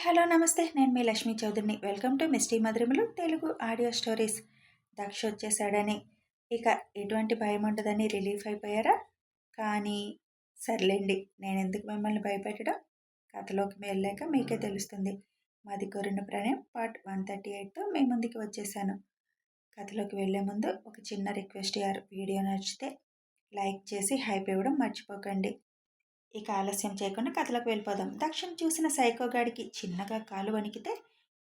Hello నమస్తే. నేను మీ లక్ష్మీ చౌదరిని. వెల్కమ్ టు మిస్టీ మధురిములు తెలుగు ఆడియో స్టోరీస్. దక్ష వచ్చేసాడని ఇక ఎటువంటి భయం ఉండదని రిలీఫ్ అయిపోయారా? కానీ సర్లేండి నేను ఎందుకు మిమ్మల్ని భయపెట్టడం? కథలోకి వెళ్ళాక మీకే తెలుస్తుంది. మాది కొరిన ప్రణయం పార్ట్ వన్ థర్టీ ఎయిట్తో మీ ముందుకు వచ్చేసాను. కథలోకి వెళ్ళే ముందు ఒక చిన్న రిక్వెస్ట్ యారు వీడియో నచ్చితే లైక్ చేసి హైప్ ఇవ్వడం మర్చిపోకండి. ఇక ఆలస్యం చేయకుండా కథలకు వెళ్ళిపోదాం. దక్షిణ చూసిన సైకోగాడికి చిన్నగా కాలు వణికితే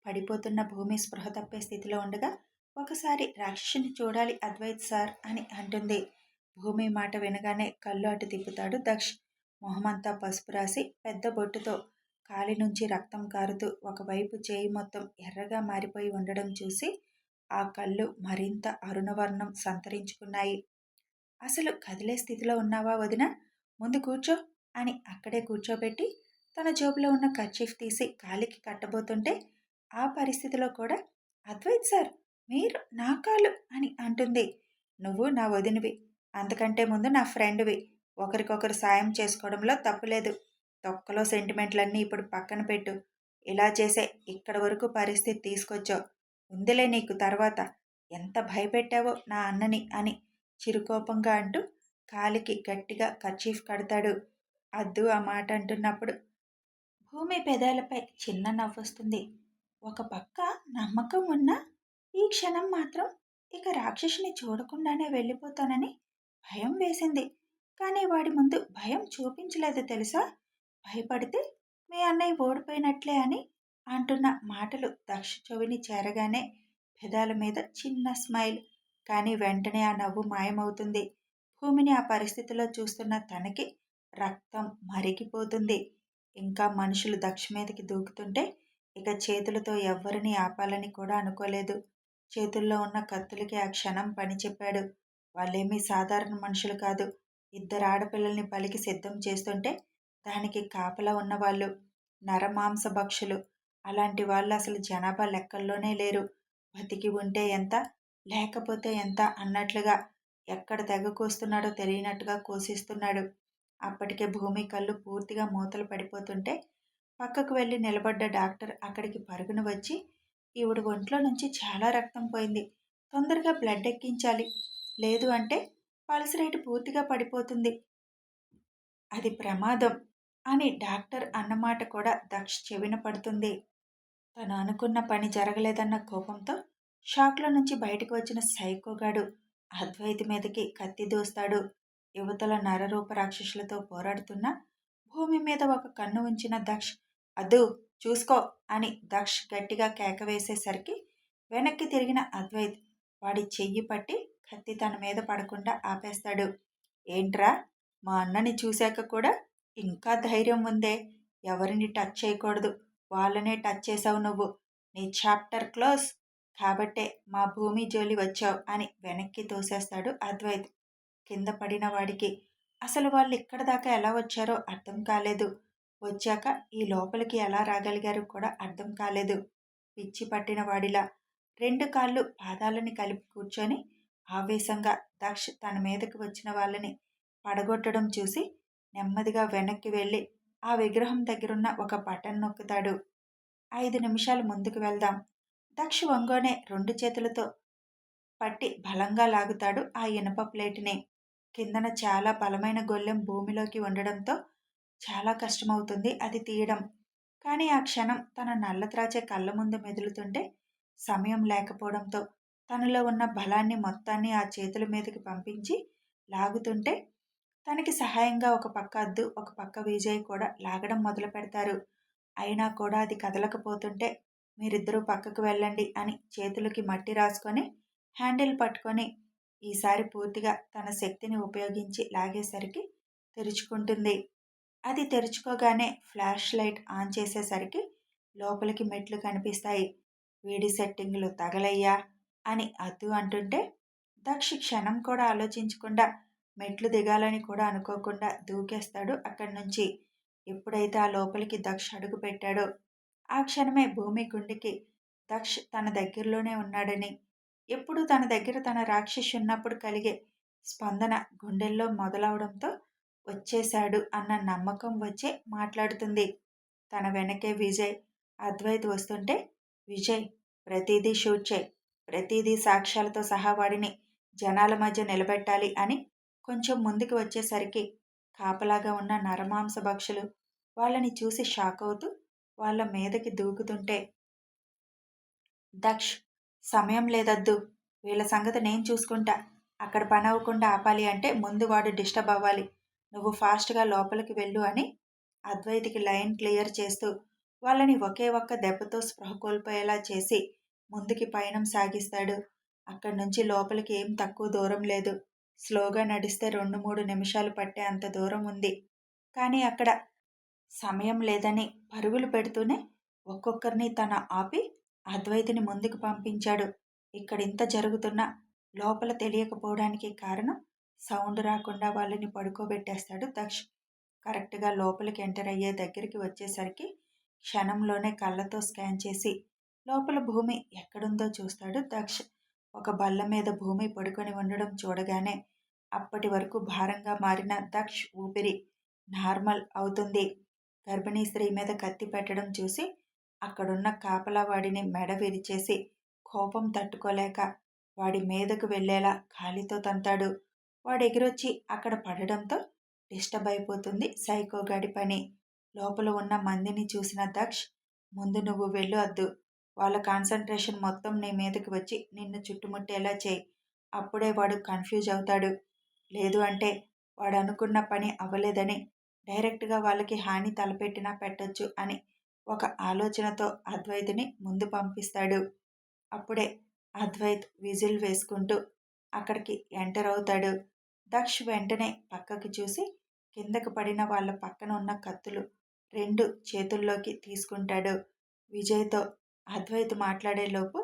పడిపోతున్న భూమి స్పృహ తప్పే స్థితిలో ఉండగా ఒకసారి రాక్షసుని చూడాలి అద్వైత్ సార్ అని అంటుంది. భూమి మాట వినగానే కళ్ళు అటు తిప్పుతాడు దక్ష్. మొహమంతా పసుపు రాసి పెద్ద బొట్టుతో కాలి నుంచి రక్తం కారుతూ ఒకవైపు చేయి మొత్తం ఎర్రగా మారిపోయి ఉండడం చూసి ఆ కళ్ళు మరింత అరుణవర్ణం సంతరించుకున్నాయి. అసలు కదిలే స్థితిలో ఉన్నావా వదిన? ముందు కూర్చో. అని అక్కడే కూర్చోబెట్టి తన జోబులో ఉన్న కర్చీఫ్ తీసి కాలికి కట్టబోతుంటే ఆ పరిస్థితిలో కూడా అద్వైత్ సార్ మీరు నా కాలు అని అంటుంది. నువ్వు నా వదినవి. అంతకంటే ముందు నా ఫ్రెండ్వి. ఒకరికొకరు సాయం చేసుకోవడంలో తప్పులేదు. తొక్కలో సెంటిమెంట్లన్నీ ఇప్పుడు పక్కన పెట్టు. ఇలా చేసే ఇక్కడ వరకు పరిస్థితి తీసుకొచ్చావు. ఉందిలే నీకు తర్వాత. ఎంత భయపెట్టావో నా అన్నని అని చిరుకోపంగా అంటూ కాలికి గట్టిగా కర్చీఫ్ కడతాడు. అద్దు ఆ మాట అంటున్నప్పుడు భూమి పెదాలపై చిన్న నవ్వొస్తుంది. ఒక పక్క నమ్మకం ఉన్న ఈ క్షణం మాత్రం ఇక రాక్షసుని చూడకుండానే వెళ్ళిపోతానని భయం వేసింది. కానీ వాడి ముందు భయం చూపించలేదు తెలుసా? భయపడితే మీ అన్నయ్య ఓడిపోయినట్లే అని అంటున్న మాటలు దక్ష చెవిని చేరగానే పెదాల మీద చిన్న స్మైల్. కానీ వెంటనే ఆ నవ్వు మాయమవుతుంది. భూమిని ఆ పరిస్థితిలో చూస్తున్న తనకి రక్తం మరిగిపోతుంది. ఇంకా మనుషులు దక్ష మీదకి దూకుతుంటే ఇక చేతులతో ఎవ్వరిని ఆపాలని కూడా అనుకోలేదు. చేతుల్లో ఉన్న కత్తులకి ఆ క్షణం పని చెప్పాడు. వాళ్ళేమీ సాధారణ మనుషులు కాదు. ఇద్దరు ఆడపిల్లల్ని పలికి సిద్ధం చేస్తుంటే దానికి కాపలా ఉన్నవాళ్ళు నరమాంస భక్షులు. అలాంటి వాళ్ళు అసలు జనాభా లెక్కల్లోనే లేరు. బతికి ఉంటే ఎంత లేకపోతే ఎంత అన్నట్లుగా ఎక్కడ తెగ కోస్తున్నాడో తెలియనట్టుగా కోసిస్తున్నాడు. అప్పటికే భూమి కళ్ళు పూర్తిగా మూతలు పడిపోతుంటే పక్కకు వెళ్ళి నిలబడ్డ డాక్టర్ అక్కడికి పరుగున వచ్చి ఈవిడ ఒంట్లో నుంచి చాలా రక్తం పోయింది. తొందరగా బ్లడ్ ఎక్కించాలి. లేదు అంటే పల్స్ రేటు పూర్తిగా పడిపోతుంది. అది ప్రమాదం అని డాక్టర్ అన్నమాట కూడా దక్ష చెవిన పడుతుంది. తను అనుకున్న పని జరగలేదన్న కోపంతో షాక్లో నుంచి బయటకు వచ్చిన సైకోగాడు అద్వైతి మీదకి కత్తి దూస్తాడు. యువతల నరరూప రాక్షసులతో పోరాడుతున్న భూమి మీద ఒక కన్ను ఉంచిన దక్ష్ అదు చూసుకో అని దక్ష్ గట్టిగా కేక వేసేసరికి వెనక్కి తిరిగిన అద్వైత్ వాడి చెయ్యి పట్టి కత్తి తన మీద పడకుండా ఆపేస్తాడు. ఏంట్రా? మా అన్నని చూశాక కూడా ఇంకా ధైర్యం ఉందే. ఎవరిని టచ్ చేయకూడదు. వాళ్ళనే టచ్ చేసావు నువ్వు. నీ చాప్టర్ క్లోజ్ కాబట్టే మా భూమి జోలి వచ్చావు అని వెనక్కి తోసేస్తాడు అద్వైత్. కింద పడిన వాడికి. అసలు వాళ్ళు ఇక్కడ దాకా ఎలా వచ్చారో అర్థం కాలేదు. వచ్చాక ఈ లోపలికి ఎలా రాగలిగారో కూడా అర్థం కాలేదు. పిచ్చి పట్టిన వాడిలా రెండు కాళ్ళు పాదాలని కలిపి కూర్చొని ఆవేశంగా దక్ష తన మీదకి వచ్చిన వాళ్ళని పడగొట్టడం చూసి నెమ్మదిగా వెనక్కి వెళ్ళి ఆ విగ్రహం దగ్గరున్న ఒక బటన్ నొక్కుతాడు. ఐదు నిమిషాలు ముందుకు వెళ్దాం. దక్ష వంగోనే రెండు చేతులతో పట్టి బలంగా లాగుతాడు ఆ ఇనప ప్లేట్ని. కిందన చాలా బలమైన గొల్లెం భూమిలోకి ఉండడంతో చాలా కష్టమవుతుంది అది తీయడం. కానీ ఆ క్షణం తన నల్లత్రాచే కళ్ళ ముందు మెదులుతుంటే సమయం లేకపోవడంతో తనలో ఉన్న బలాన్ని మొత్తాన్ని ఆ చేతుల మీదకి పంపించి లాగుతుంటే తనకి సహాయంగా ఒక పక్క అద్దు ఒక పక్క విజయ్ కూడా లాగడం మొదలు పెడతారు. అయినా కూడా అది కదలకపోతుంటే మీరిద్దరూ పక్కకు వెళ్ళండి అని చేతులకి మట్టి రాసుకొని హ్యాండిల్ పట్టుకొని ఈసారి పూర్తిగా తన శక్తిని ఉపయోగించి లాగేసరికి తెరుచుకుంటుంది. అది తెరుచుకోగానే ఫ్లాష్ లైట్ ఆన్ చేసేసరికి లోపలికి మెట్లు కనిపిస్తాయి. వేడి సెట్టింగ్లు తగలయ్యా? అని అద్దు అంటుంటే దక్షి క్షణం కూడా ఆలోచించకుండా మెట్లు దిగాలని కూడా అనుకోకుండా దూకేస్తాడు అక్కడి నుంచి ఎప్పుడైతే ఆ లోపలికి దక్ష అడుగు పెట్టాడో ఆ క్షణమే భూమి గుండెకి దక్ష్ తన దగ్గరలోనే ఉన్నాడని ఎప్పుడు తన దగ్గర తన రాక్షసి ఉన్నప్పుడు కలిగే స్పందన గుండెల్లో మొదలవడంతో వచ్చేశాడు అన్న నమ్మకం వచ్చే మాట్లాడుతుంది. తన వెనకే విజయ్ అద్వైత్ వస్తుంటే విజయ్ ప్రతిదీ షూట్ చేయి. ప్రతిదీ సాక్ష్యాలతో సహా వాడిని జనాల మధ్య నిలబెట్టాలి అని కొంచెం ముందుకు వచ్చేసరికి కాపలాగా ఉన్న నరమాంస భక్షులు వాళ్ళని చూసి షాక్ అవుతూ వాళ్ళ మీదకి దూకుతుంటే దక్ష్ సమయం లేదద్దు. వీళ్ళ సంగతి నేను చూసుకుంటా. అక్కడ పని అవ్వకుండా ఆపాలి అంటే ముందు వాడు డిస్టర్బ్ అవ్వాలి. నువ్వు ఫాస్ట్గా లోపలికి వెళ్ళు అని అద్వైతికి లైన్ క్లియర్ చేస్తూ వాళ్ళని ఒకే ఒక్క దెబ్బతో స్పృహ కోల్పోయేలా చేసి ముందుకి పయనం సాగిస్తాడు. అక్కడి నుంచి లోపలికి ఏం తక్కువ దూరం లేదు. స్లోగా నడిస్తే రెండు మూడు నిమిషాలు పట్టే అంత దూరం ఉంది. కానీ అక్కడ సమయం లేదని పరుగులు పెడుతూనే ఒక్కొక్కరిని తన ఆపి అద్వైతిని ముందుకు పంపించాడు. ఇక్కడింత జరుగుతున్నా లోపల తెలియకపోవడానికి కారణం సౌండ్ రాకుండా వాళ్ళని పడుకోబెట్టేస్తాడు దక్ష్. కరెక్ట్గా లోపలికి ఎంటర్ అయ్యే దగ్గరికి వచ్చేసరికి క్షణంలోనే కళ్ళతో స్కాన్ చేసి లోపల భూమి ఎక్కడుందో చూస్తాడు దక్ష్. ఒక బల్ల మీద భూమి పడుకొని ఉండడం చూడగానే అప్పటి వరకు భారంగా మారిన దక్ష్ ఊపిరి నార్మల్ అవుతుంది. గర్భిణీ స్త్రీ మీద కత్తి పెట్టడం చూసి అక్కడున్న కాపలా వాడిని మెడ విరిచేసి కోపం తట్టుకోలేక వాడి మీదకు వెళ్ళేలా కాలితో తంతాడు. వాడు ఎగిరొచ్చి అక్కడ పడడంతో డిస్టర్బ్ అయిపోతుంది సైకోగాడి పని. లోపల ఉన్న మందిని చూసిన దక్ష్ ముందు నువ్వు వెళ్ళు అద్దు. వాళ్ళ కాన్సన్ట్రేషన్ మొత్తం నీ మీదకి వచ్చి నిన్ను చుట్టుముట్టేలా చేయి. అప్పుడే వాడు కన్ఫ్యూజ్ అవుతాడు. లేదు అంటే వాడు అనుకున్న పని అవ్వలేదని డైరెక్ట్గా వాళ్ళకి హాని తలపెట్టినా పెట్టొచ్చు అని ఒక ఆలోచనతో అద్వైత్ని ముందు పంపిస్తాడు. అప్పుడే అద్వైత్ విజిల్ వేసుకుంటూ అక్కడికి ఎంటర్ అవుతాడు. దక్ష్ వెంటనే పక్కకి చూసి కిందకు పడిన వాళ్ళ పక్కన ఉన్న కత్తులు రెండు చేతుల్లోకి తీసుకుంటాడు. విజయ్తో అద్వైత్ మాట్లాడేలోపు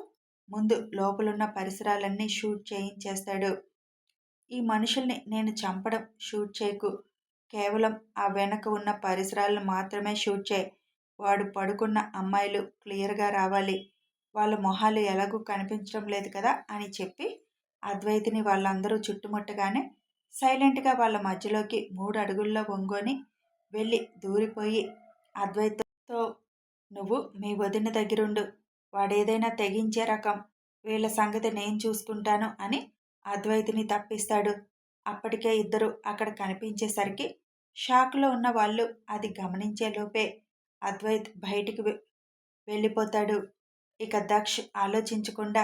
ముందు లోపలున్న పరిసరాలన్నీ షూట్ చేయించేస్తాడు. ఈ మనుషుల్ని నేను చంపడం షూట్ చేయకు. కేవలం ఆ వెనక ఉన్న పరిసరాలను మాత్రమే షూట్ చేయి. వాడు పడుకున్న అమ్మాయిలు క్లియర్గా రావాలి. వాళ్ళ మొహాలు ఎలాగూ కనిపించడం లేదు కదా అని చెప్పి అద్వైతిని వాళ్ళందరూ చుట్టుముట్టగానే సైలెంట్గా వాళ్ళ మధ్యలోకి మూడు అడుగుల్లో వంగొని వెళ్ళి దూరిపోయి అద్వైతతో నువ్వు మీ వదిన దగ్గరుండు. వాడేదైనా తెగించే రకం. వీళ్ళ సంగతి నేను చూసుకుంటాను అని అద్వైతిని తప్పిస్తాడు. అప్పటికే ఇద్దరు అక్కడ కనిపించేసరికి షాక్లో ఉన్న వాళ్ళు అది గమనించేలోపే అద్వైత్ బయటికి వెళ్ళిపోతాడు. ఇక దక్ష్ ఆలోచించకుండా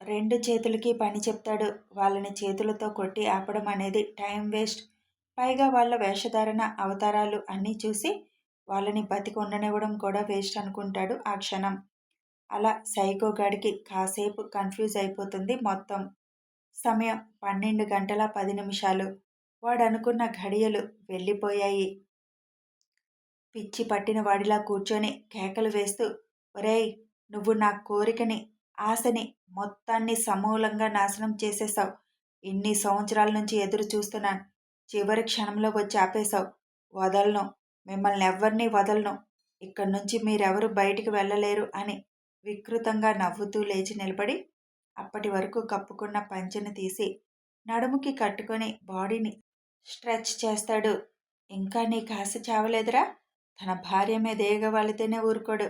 రెండు చేతులకి పని చెప్తాడు. వాళ్ళని చేతులతో కొట్టి ఆపడం అనేది టైం వేస్ట్. పైగా వాళ్ళ వేషధారణ అవతారాలు అన్నీ చూసి వాళ్ళని బతికి ఉండనివ్వడం కూడా వేస్ట్ అనుకుంటాడు ఆ క్షణం. అలా సైకో గడికి కాసేపు కన్ఫ్యూజ్ అయిపోతుంది మొత్తం. సమయం పన్నెండు గంటల పది నిమిషాలు. వాడు అనుకున్న ఘడియలు వెళ్ళిపోయాయి. పిచ్చి పట్టిన వాడిలా కూర్చొని కేకలు వేస్తూ ఒరేయ్ నువ్వు నా కోరికని ఆశని మొత్తాన్ని సమూలంగా నాశనం చేసేసావు. ఇన్ని సంవత్సరాల నుంచి ఎదురు చూస్తున్నాను చివరి క్షణంలో వచ్చి ఆపేశావు. వదలను. మిమ్మల్ని ఎవరిని వదలను. ఇక్కడి నుంచి మీరెవరు బయటికి వెళ్ళలేరు అని వికృతంగా నవ్వుతూ లేచి నిలబడి అప్పటి వరకు కప్పుకున్న పంచెను తీసి నడుముకి కట్టుకొని బాడీని స్ట్రెచ్ చేస్తాడు. ఇంకా నీ ఆశ చావలేదురా? తన భార్య మీద ఏగవాళితేనే ఊరుకోడు.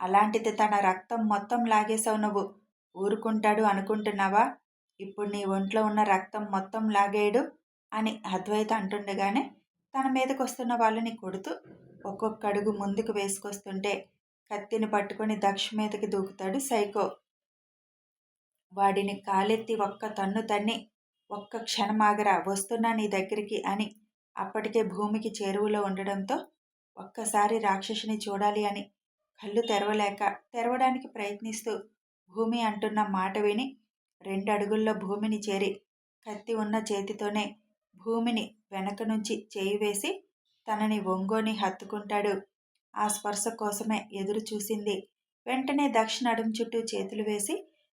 అలాంటిది తన రక్తం మొత్తం లాగేశావు నువ్వు. ఊరుకుంటాడు అనుకుంటున్నావా? ఇప్పుడు నీ ఒంట్లో ఉన్న రక్తం మొత్తం లాగేయడు అని అద్వైత అంటుండగానే తన మీదకు వస్తున్న వాళ్ళని కొడుతూ ఒక్కొక్క అడుగు ముందుకు వేసుకొస్తుంటే కత్తిని పట్టుకొని దక్ష మీదకి దూకుతాడు సైకో. వాడిని కాలెత్తి ఒక్క తన్ను తన్ని ఒక్క క్షణం ఆగరా వస్తున్నా నీ దగ్గరికి అని అప్పటికే భూమికి చేరువలో ఉండడంతో ఒక్కసారి రాక్షసుని చూడాలి అని కళ్ళు తెరవలేక తెరవడానికి ప్రయత్నిస్తూ భూమి అంటున్న మాట విని రెండు అడుగుల్లో భూమిని చేరి కత్తి ఉన్న చేతితోనే భూమిని వెనక నుంచి చేయి వేసి తనని ఒంగోని హత్తుకుంటాడు. ఆ స్పర్శ కోసమే ఎదురు చూసింది. వెంటనే దక్షిణ అడుగు చుట్టూ చేతులు వేసి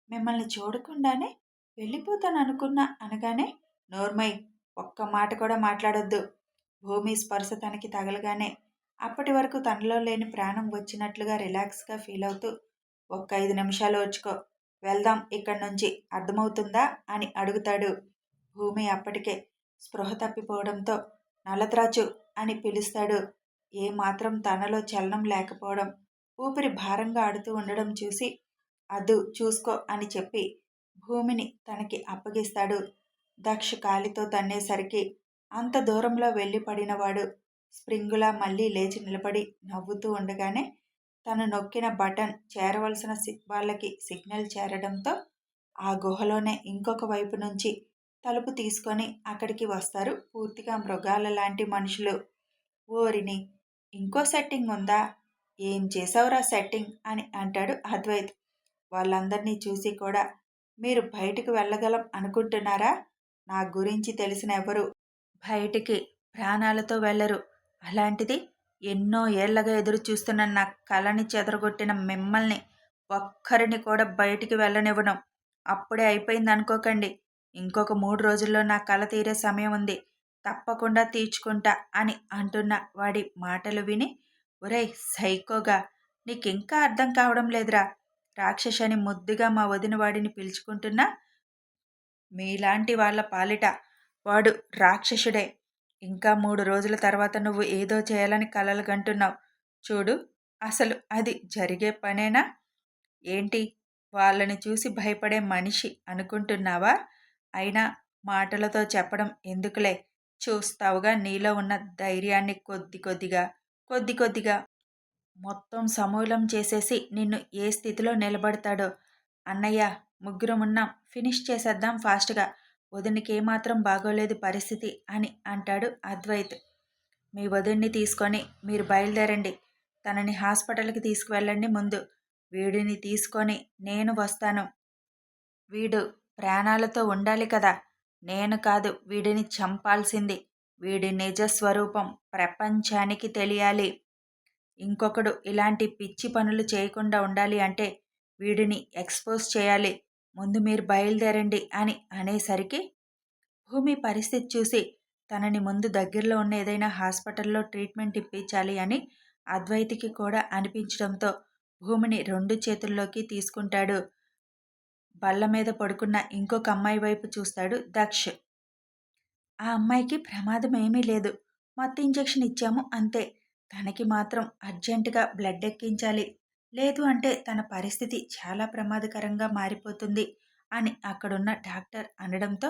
మిమ్మల్ని చూడకుండానే వెళ్ళిపోతాను అనుకున్నా అనగానే నోర్మై ఒక్క మాట కూడా మాట్లాడొద్దు. భూమి స్పర్శ తనకి తగలగానే అప్పటి వరకు తనలో లేని ప్రాణం వచ్చినట్లుగా రిలాక్స్గా ఫీల్ అవుతూ ఒక్క ఐదు నిమిషాలు వచ్చుకో వెళ్దాం ఇక్కడి నుంచి అర్థమవుతుందా? అని అడుగుతాడు. భూమి అప్పటికే స్పృహ తప్పిపోవడంతో నల్లత్రాచు అని పిలుస్తాడు. ఏమాత్రం తనలో చలనం లేకపోవడం ఊపిరి భారంగా ఆడుతూ ఉండడం చూసి అదు చూసుకో అని చెప్పి భూమిని తనకి అప్పగిస్తాడు. దక్ష కాలితో తన్నేసరికి అంత దూరంలో వెళ్ళి పడినవాడు స్ప్రింగులా మళ్ళీ లేచి నిలబడి నవ్వుతూ ఉండగానే తను నొక్కిన బటన్ చేరవలసిన వాళ్ళకి సిగ్నల్ చేరడంతో ఆ గుహలోనే ఇంకొక వైపు నుంచి తలుపు తీసుకొని అక్కడికి వస్తారు పూర్తిగా మృగాల లాంటి మనుషులు. ఓరిని ఇంకో సెట్టింగ్ ఉందా? ఏం చేసావురా సెట్టింగ్? అని అంటాడు అద్వైత్. వాళ్ళందరినీ చూసి కూడా మీరు బయటకు వెళ్ళగలం అనుకుంటున్నారా? నా గురించి తెలిసిన ఎవరు బయటికి ప్రాణాలతో వెళ్ళరు. అలాంటిది ఎన్నో ఏళ్ళగా ఎదురు చూస్తున్న నా కళని చెదరగొట్టిన మిమ్మల్ని ఒక్కరిని కూడా బయటికి వెళ్ళనివ్వను. అప్పుడే అయిపోయింది అనుకోకండి. ఇంకొక మూడు రోజుల్లో నా కళ తీరే సమయం ఉంది. తప్పకుండా తీర్చుకుంటా అని అంటున్న వాడి మాటలు విని ఒరే సైకోగా నీకింకా అర్థం కావడం లేదురా. రాక్షసని ముద్దుగా మా వదిన వాడిని పిలుచుకుంటున్నా మీలాంటి వాళ్ళ పాలిట వాడు రాక్షసుడే. ఇంకా మూడు రోజుల తర్వాత నువ్వు ఏదో చేయాలని కలలుగంటున్నావు చూడు అసలు అది జరిగే పనేనా? ఏంటి? వాళ్ళని చూసి భయపడే మనిషి అనుకుంటున్నావా? అయినా మాటలతో చెప్పడం ఎందుకులే? చూస్తావుగా నీలో ఉన్న ధైర్యాన్ని కొద్ది కొద్దిగా కొద్ది కొద్దిగా. మొత్తం సమూలం చేసేసి నిన్ను ఏ స్థితిలో నిలబడతాడో. అన్నయ్య ముగ్గురం ఉన్నాం. ఫినిష్ చేసేద్దాం ఫాస్ట్గా. వదినికి ఏమాత్రం బాగోలేదు పరిస్థితి అని అంటాడు అద్వైత్. మీ వదిన్ని తీసుకొని మీరు బయలుదేరండి. తనని హాస్పిటల్కి తీసుకువెళ్ళండి ముందు. వీడిని తీసుకొని నేను వస్తాను. వీడు ప్రాణాలతో ఉండాలి కదా. నేను కాదు వీడిని చంపాల్సింది. వీడి నిజ స్వరూపం ప్రపంచానికి తెలియాలి. ఇంకొకడు ఇలాంటి పిచ్చి పనులు చేయకుండా ఉండాలి అంటే వీడిని ఎక్స్పోజ్ చేయాలి. ముందు మీరు బయలుదేరండి అని అనేసరికి భూమి పరిస్థితి చూసి తనని ముందు దగ్గరలో ఉన్న ఏదైనా హాస్పిటల్లో ట్రీట్మెంట్ ఇప్పించాలి అని అద్వైతికి కూడా అనిపించడంతో భూమిని రెండు చేతుల్లోకి తీసుకుంటాడు. బల్ల మీద పడుకున్న ఇంకొక అమ్మాయి వైపు చూస్తాడు దక్ష్. ఆ అమ్మాయికి ప్రమాదం ఏమీ లేదు. మత్తు ఇంజెక్షన్ ఇచ్చాము అంతే. తనకి మాత్రం అర్జెంటుగా బ్లడ్ ఎక్కించాలి. లేదు అంటే తన పరిస్థితి చాలా ప్రమాదకరంగా మారిపోతుంది అని అక్కడున్న డాక్టర్ అనడంతో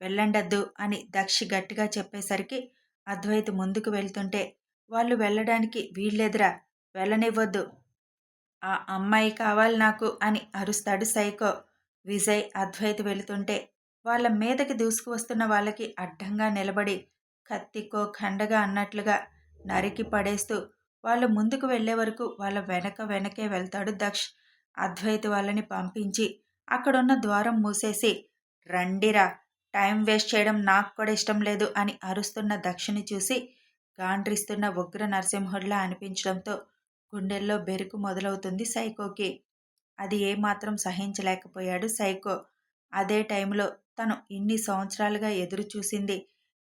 వెళ్ళండద్దు అని దక్షి గట్టిగా చెప్పేసరికి అద్వైత్ ముందుకు వెళ్తుంటే వాళ్ళు వెళ్ళడానికి వీళ్ళెదురా వెళ్ళనివ్వద్దు. ఆ అమ్మాయి కావాలి నాకు అని అరుస్తాడు సైకో. విజయ్ అద్వైత్ వెళుతుంటే వాళ్ళ మీదకి దూసుకు వస్తున్న వాళ్ళకి అడ్డంగా నిలబడి కత్తికో ఖండగా అన్నట్లుగా నరికి పడేస్తూ వాళ్ళు ముందుకు వెళ్ళే వరకు వాళ్ళ వెనక వెనకే వెళ్తాడు దక్ష్. అద్వైత్ వాళ్ళని పంపించి అక్కడున్న ద్వారం మూసేసి రండిరా టైం వేస్ట్ చేయడం నాకు కూడా ఇష్టం లేదు అని అరుస్తున్న దక్షిని చూసి గాండ్రిస్తున్న ఉగ్ర నరసింహుడిలా అనిపించడంతో గుండెల్లో బెరుకు మొదలవుతుంది సైకోకి. అది ఏమాత్రం సహించలేకపోయాడు సైకో. అదే టైంలో తను ఇన్ని సంవత్సరాలుగా ఎదురు చూసింది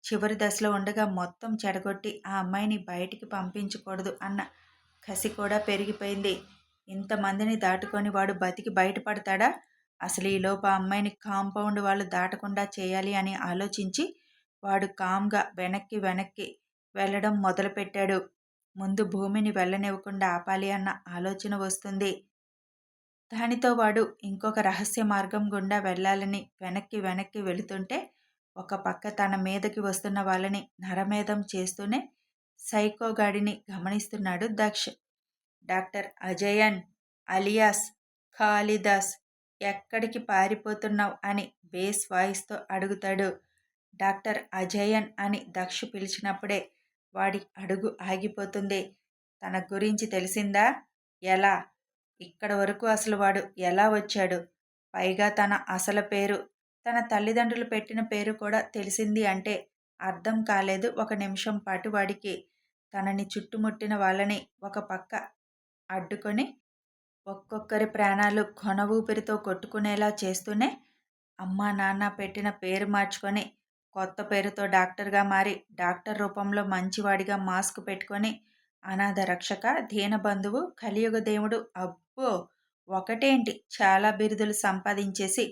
చివరి దశలో ఉండగా మొత్తం చెడగొట్టి ఆ అమ్మాయిని బయటికి పంపించకూడదు అన్న కసి కూడా పెరిగిపోయింది. ఇంతమందిని దాటుకొని వాడు బతికి బయటపడతాడా? అసలు ఈలోపు ఆ అమ్మాయిని కాంపౌండ్ వాళ్ళు దాటకుండా చేయాలి అని ఆలోచించి వాడు కామ్గా వెనక్కి వెనక్కి వెళ్ళడం మొదలుపెట్టాడు. ముందు భూమిని వెళ్ళనివ్వకుండా ఆపాలి అన్న ఆలోచన వస్తుంది. దానితో వాడు ఇంకొక రహస్య మార్గం గుండా వెళ్ళాలని వెనక్కి వెనక్కి వెళుతుంటే ఒక పక్క తన మీదకి వస్తున్న వాళ్ళని నరమేధం చేస్తూనే సైకోగాడిని గమనిస్తున్నాడు దక్ష్. డాక్టర్ అజయన్ అలియాస్ ఖాళీదాస్ ఎక్కడికి పారిపోతున్నావు అని బేస్ వాయిస్తో అడుగుతాడు. డాక్టర్ అజయన్ అని దక్ష పిలిచినప్పుడే వాడి అడుగు ఆగిపోతుంది. తన గురించి తెలిసిందా? ఎలా? ఇక్కడ వరకు అసలు వాడు ఎలా వచ్చాడు? పైగా తన అసలు పేరు తన తల్లిదండ్రులు పెట్టిన పేరు కూడా తెలిసింది అంటే అర్థం కాలేదు. ఒక నిమిషం పాటు వాడికి తనని చుట్టుముట్టిన వాళ్ళని ఒక పక్క అడ్డుకొని ఒక్కొక్కరి ప్రాణాలు కొన ఊపిరితో కొట్టుకునేలా చేస్తూనే అమ్మా నాన్న పెట్టిన పేరు మార్చుకొని కొత్త పేరుతో డాక్టర్గా మారి డాక్టర్ రూపంలో మంచివాడిగా మాస్క్ పెట్టుకొని అనాథ రక్షక దీనబంధువు కలియుగ దేవుడు అబ్బో! ఒకటేంటి? చాలా బిరుదులు సంపాదించేసి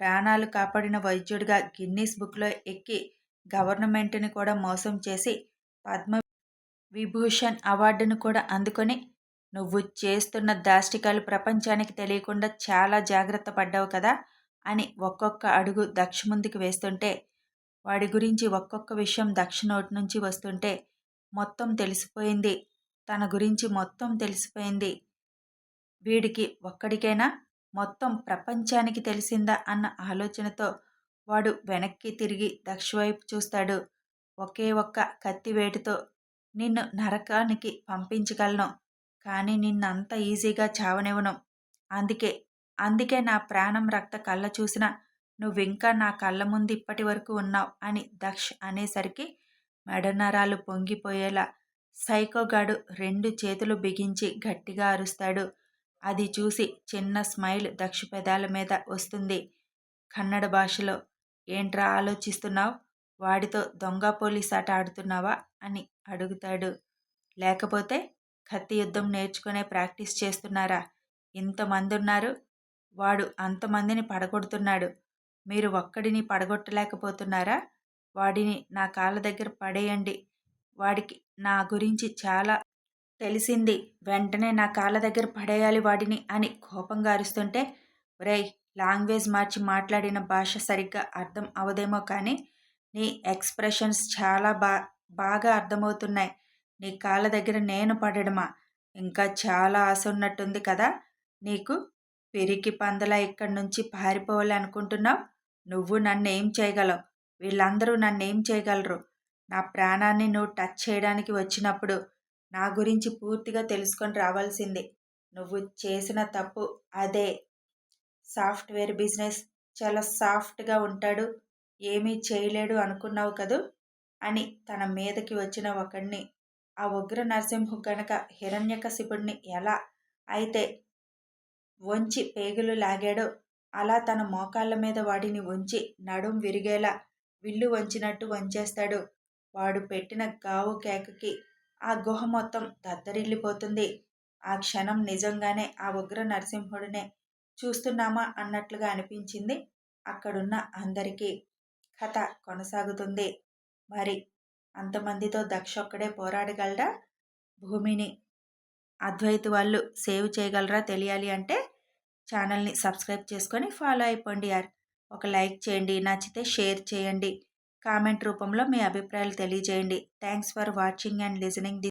ప్రాణాలు కాపాడిన వైద్యుడిగా గిన్నీస్ బుక్లో ఎక్కి గవర్నమెంట్ని కూడా మోసం చేసి పద్మ విభూషణ్ అవార్డును కూడా అందుకొని నువ్వు చేస్తున్న దాష్టికాలు ప్రపంచానికి తెలియకుండా చాలా జాగ్రత్త పడ్డావు కదా అని ఒక్కొక్క అడుగు దక్ష ముందుకు వేస్తుంటే వాడి గురించి ఒక్కొక్క విషయం దక్ష నోటి నుంచి వస్తుంటే మొత్తం తెలిసిపోయింది తన గురించి మొత్తం తెలిసిపోయింది. వీడికి ఒక్కడికైనా మొత్తం ప్రపంచానికి తెలిసిందా అన్న ఆలోచనతో వాడు వెనక్కి తిరిగి దక్ష వైపు చూస్తాడు. ఒకే ఒక్క కత్తివేటుతో నిన్ను నరకానికి పంపించగలను కానీ నిన్నంత ఈజీగా చావనివ్వను. అందుకే అందుకే నా ప్రాణం రక్త కళ్ళ చూసిన నువ్వింకా నా కళ్ళ ముందు ఇప్పటి వరకు ఉన్నావు అని దక్ష్ అనేసరికి మెడనరాలు పొంగిపోయేలా సైకోగాడు రెండు చేతులు బిగించి గట్టిగా అరుస్తాడు. అది చూసి చిన్న స్మైల్ దక్ష పెదాల మీద వస్తుంది కన్నడ భాషలో. ఏంట్రా ఆలోచిస్తున్నావు? వాడితో దొంగ పోలీస్ ఆట ఆడుతున్నావా? అని అడుగుతాడు. లేకపోతే కత్తి యుద్ధం నేర్చుకునే ప్రాక్టీస్ చేస్తున్నారా? ఇంతమంది ఉన్నారు వాడు అంతమందిని పడగొడుతున్నాడు. మీరు ఒక్కడిని పడగొట్టలేకపోతున్నారా? వాడిని నా కాళ్ళ దగ్గర పడేయండి. వాడికి నా గురించి చాలా తెలిసింది. వెంటనే నా కాళ్ళ దగ్గర పడేయాలి వాడిని అని కోపంగా అరుస్తుంటే రేయ్ లాంగ్వేజ్ మార్చి మాట్లాడిన భాష సరిగ్గా అర్థం అవదేమో కానీ నీ ఎక్స్ప్రెషన్స్ చాలా బా బాగా అర్థమవుతున్నాయి. నీ కాళ్ళ దగ్గర నేను పడడమా? ఇంకా చాలా ఆశ ఉన్నట్టుంది కదా! నీకు పిరికి పందల ఇక్కడి నుంచి పారిపోవాలి అనుకుంటున్నావు? నువ్వు నన్ను ఏం చేయగలవు? వీళ్ళందరూ నన్ను ఏం చేయగలరు? నా ప్రాణాన్ని నువ్వు టచ్ చేయడానికి వచ్చినప్పుడు నా గురించి పూర్తిగా తెలుసుకొని రావాల్సింది. నువ్వు చేసిన తప్పు అదే. సాఫ్ట్వేర్ బిజినెస్ చాలా సాఫ్ట్గా ఉంటాడు. ఏమీ చేయలేడు అనుకున్నావు కదూ? అని తన మీదకి వచ్చిన ఒకడిని ఆ ఉగ్ర నరసింహు గనక హిరణ్యకశిపుడిని ఎలా అయితే వంచి పేగులు లాగాడో అలా తన మోకాళ్ళ మీద వాడిని ఉంచి నడుం విరిగేలా విల్లు వంచినట్టు వంచేస్తాడు. వాడు పెట్టిన గావు కేకకి ఆ గుహ మొత్తం దద్దరిల్లిపోతుంది. ఆ క్షణం నిజంగానే ఆ ఉగ్ర నరసింహుడినే చూస్తున్నామా అన్నట్లుగా అనిపించింది అక్కడున్న అందరికీ. కథ కొనసాగుతుంది. మరి అంతమందితో దక్ష ఒక్కడే పోరాడగలరా? భూమిని అద్వైత వాళ్ళు సేవ్ చేయగలరా తెలియాలి అంటే ఛానల్ని సబ్స్క్రైబ్ చేసుకొని ఫాలో అయిపోండి యార్. ఒక లైక్ చేయండి నచ్చితే షేర్ చేయండి. కామెంట్ రూపంలో మీ అభిప్రాయాలు తెలియజేయండి. Thanks for watching and listening the